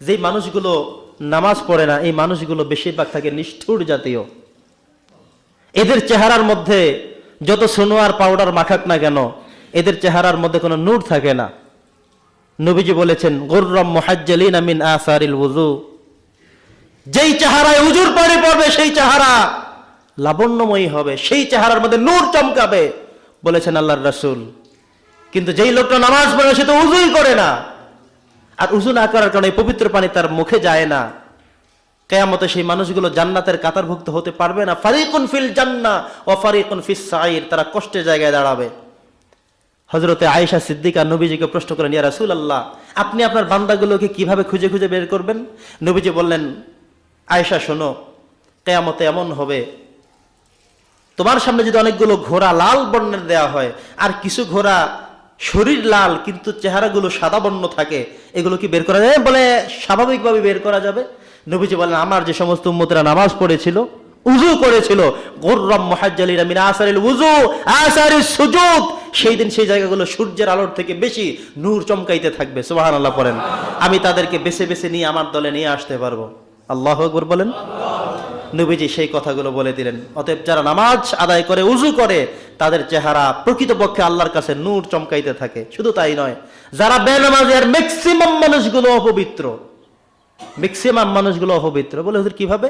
যেই মানুষগুলো নামাজ পড়ে না, এই মানুষগুলো বেশিরভাগ থাকে নিষ্ঠুর জাতীয়। এদের চেহারার মধ্যে যত সোনোয়ার পাউডার মাখাক না কেন, এদের চেহারার মধ্যে কোনো নূর থাকে না। নবীজি বলেছেন, গুররম মুহাজ্জালিন মিন আসারিল ওযু যেই চেহারায় উজুর পরে পড়বে, সেই চেহারা লাবণ্যময়ী হবে, সেই চেহারার মধ্যে নূর চমকাবে, বলেছেন আল্লাহর রাসূল। কিন্তু যেই লোকটা নামাজ পড়ে, সে তো উজুই করে না। আর উজু না করার কারণে পবিত্র পানি তার মুখে যায় না। কেয়ামতে সেই মানুষগুলো জান্নাতের কাতারভুক্ত হতে পারবে না। ফারিকুন ফিল জান্না ও ফারিকুন ফিস সাইর, তারা কষ্টের জায়গায় দাঁড়াবে। হজরতে আয়েশা সিদ্দিকা নবীজিকে প্রশ্ন করেন, ইয়া রাসূল আল্লাহ আপনি আপনার বান্দাগুলোকে কীভাবে খুঁজে খুঁজে বের করবেন? নবীজি বললেন, আয়েশা, শোনো, কেয়ামতে এমন হবে, তোমার সামনে যদি অনেকগুলো ঘোড়া লাল বর্ণের দেয়া হয়, আর কিছু ঘোড়া শরীর লাল, কিন্তু চেহারাগুলো সাদা বর্ণ থাকে, এগুলো কি বের করা যায়? বলে স্বাভাবিকভাবে বের করা যাবে। নবীজি বলেন, আমার যে সমস্ত উম্মতরা নামাজ পড়েছিল উজু করেছিল, গোর্রম মহাজ্জালিরা মিনা আসারিল উজু আসারিল সুজুদ, সেই দিন সেই জায়গাগুলো সূর্যের আলোর থেকে বেশি নূর চমকাইতে থাকবে। সুবাহান আল্লাহ পড়েন। আমি তাদেরকে বেছে বেছে নিয়ে আমার দলে নিয়ে আসতে পারব। আল্লাহ আকবর বলেন। নবীজি সেই কথাগুলো বলে দিলেন। অতএব যারা নামাজ আদায় করে উজু করে, তাদের চেহারা প্রকৃতপক্ষে আল্লাহর কাছে নূর চমকাইতে থাকে। শুধু তাই নয়, যারা বেনামাজের ম্যাক্সিমাম মানুষগুলো অপবিত্র ম্যাক্সিমাম মানুষগুলো অপবিত্র, বলে হুজুর কীভাবে?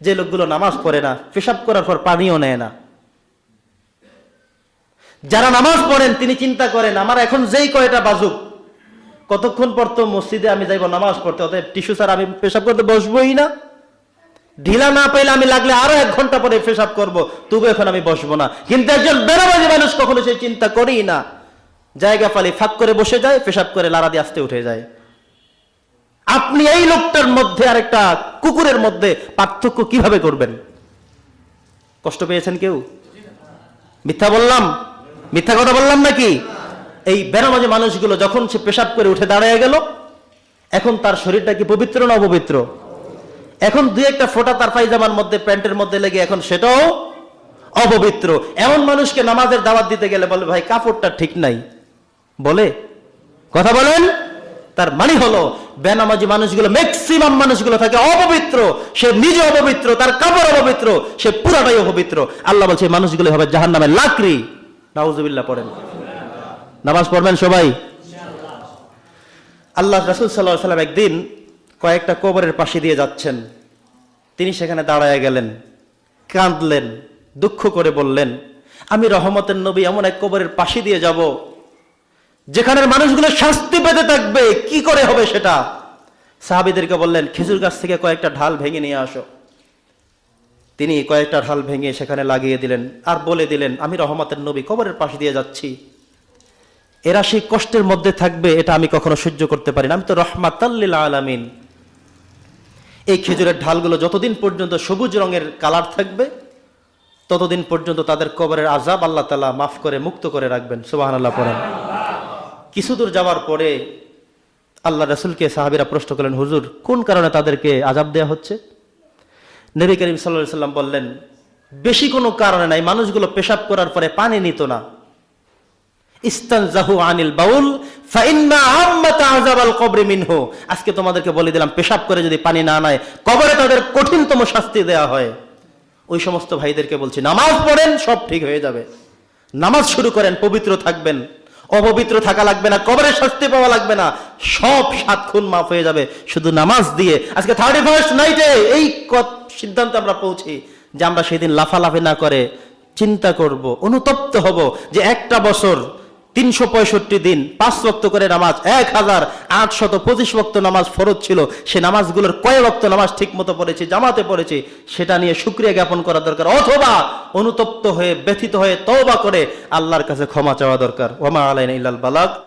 যে লোকগুলো নামাজ পড়ে না, পেশাব করার পর পানিও নেয় না। যারা নামাজ পড়েন, তিনি চিন্তা করেন, আমার এখন যেই কয়টা বাজুক, কতক্ষণ পর তো মসজিদে আমি যাইব নামাজ পড়তে, অতএব টিস্যু স্যার আমি পেশাব করতে বসবোই না। ঢিলা না পেলে আমি লাগলে আরও এক ঘণ্টা পরে পেশাব করব তবু এখন আমি বসবো না। কিন্তু একজন বেনামাজি মানুষ কখনো সেই চিন্তা করেই না। জায়গা পালি ফাঁক করে বসে যায়, পেশাব করে লারা দিয়ে আসতে উঠে যায়। আপনি এই লোকটার মধ্যে আর একটা কুকুরের মধ্যে পার্থক্য কীভাবে করবেন? কষ্ট পেয়েছেন কেউ? মিথ্যা বললাম? মিথ্যা কথা বললাম নাকি? এই বেনামাজি মানুষগুলো যখন সে পেশাব করে উঠে দাঁড়িয়ে গেল, এখন তার শরীরটা কি পবিত্র না অপবিত্র? এখন দুই একটা ফোঁটা তার পায়জামার মধ্যে, প্যান্টের মধ্যে লেগে এখন সেটাও অপবিত্র। এমন মানুষকে নামাজের দাওয়াত দিতে গেলে বলে, ভাই, কাপড়টা ঠিক নাই। বলে, কথা বলেন? তার মানে হলো, বেনামাজি মানুষগুলো ম্যাক্সিমাম মানুষগুলো থাকে অপবিত্র। সে নিজে অপবিত্র, তার কাপড় অপবিত্র, সে পুরাটাই অপবিত্র। আল্লাহ বলছে মানুষগুলো হবে জাহান নামে লাকড়ি। নাউজুবিল্লাহ পড়েন। নামাজ পড়বেন সবাই? আল্লাহ রাসুল সাল্লাহ সাল্লাম একদিন কয়েকটা কবরের পাশে দিয়ে যাচ্ছেন। তিনি সেখানে দাঁড়ায় গেলেন, কাঁদলেন, দুঃখ করে বললেন, আমি রহমতের নবী এমন এক কবরের পাশে দিয়ে যাব, যেখানের মানুষগুলো শাস্তি পেতে থাকবে। কি করে হবে সেটা? সাহাবিদেরকে বললেন, খেজুর গাছ থেকে কয়েকটা ঢাল ভেঙে নিয়ে আসো। তিনি কয়েকটা ঢাল ভেঙে সেখানে লাগিয়ে দিলেন আর বলে দিলেন, আমি রহমতের নবী কবরের পাশে দিয়ে যাচ্ছি। এরা সেই কষ্টের মধ্যে থাকবে, এটা আমি কখনো সহ্য করতে পারি না। আমি তো রহমাতাল্লিল আলামিন। এই খেজুরের ঢালগুলো যতদিন পর্যন্ত সবুজ রঙের কালার থাকবে, ততদিন পর্যন্ত তাদের কবরের আজাব আল্লাহ তালা মাফ করে, মুক্ত করে রাখবেন। সুবাহ আল্লাহ কিছু দূর যাওয়ার পরে আল্লাহ রসুলকে সাহাবিরা প্রশ্ন করলেন, হুজুর, কোন কারণে তাদেরকে আজাব দেয়া হচ্ছে? নবী করিম সাল্লা সাল্লাম বললেন, বেশি কোনো কারণে নাই। মানুষগুলো পেশাব করার পরে পানি নিত না। ইস্তানজাহু আনিল বাউল মিনহু। আজকে তোমাদেরকে বলে দিলাম, পেশাব করে যদি পানি না নেয়, কবরে তাদের কঠিনতম শাস্তি দেয়া হয়। ওই সমস্ত ভাইদেরকে বলছি, নামাজ পড়েন, সব ঠিক হয়ে যাবে। নামাজ শুরু করেন, পবিত্র থাকবেন। অপবিত্র থাকা লাগবে না কবরের শাস্তি পাওয়া লাগবে না। সব সাত খুন মাফ হয়ে যাবে, শুধু নামাজ দিয়ে। আজকে থার্টি ফার্স্ট নাইটে এই সিদ্ধান্তে আমরা পৌঁছি যে আমরা সেদিন লাফালাফি না করে চিন্তা করব, অনুতপ্ত হব যে একটা বছর তিনশো পঁয়ষট্টি দিন পাঁচ রক্ত করে নামাজ, এক হাজার আটশত পঁচিশ রক্ত নামাজ ফরজ ছিল। সে নামাজগুলোর কয় রক্ত নামাজ ঠিক মতো পড়েছে, জামাতে পড়েছে, সেটা নিয়ে সুক্রিয়া জ্ঞাপন করা দরকার। অথবা অনুতপ্ত হয়ে ব্যথিত হয়ে তওবা করে আল্লাহর কাছে ক্ষমা চাওয়া দরকার। ওমা আলাইন ইল্লাল বালাক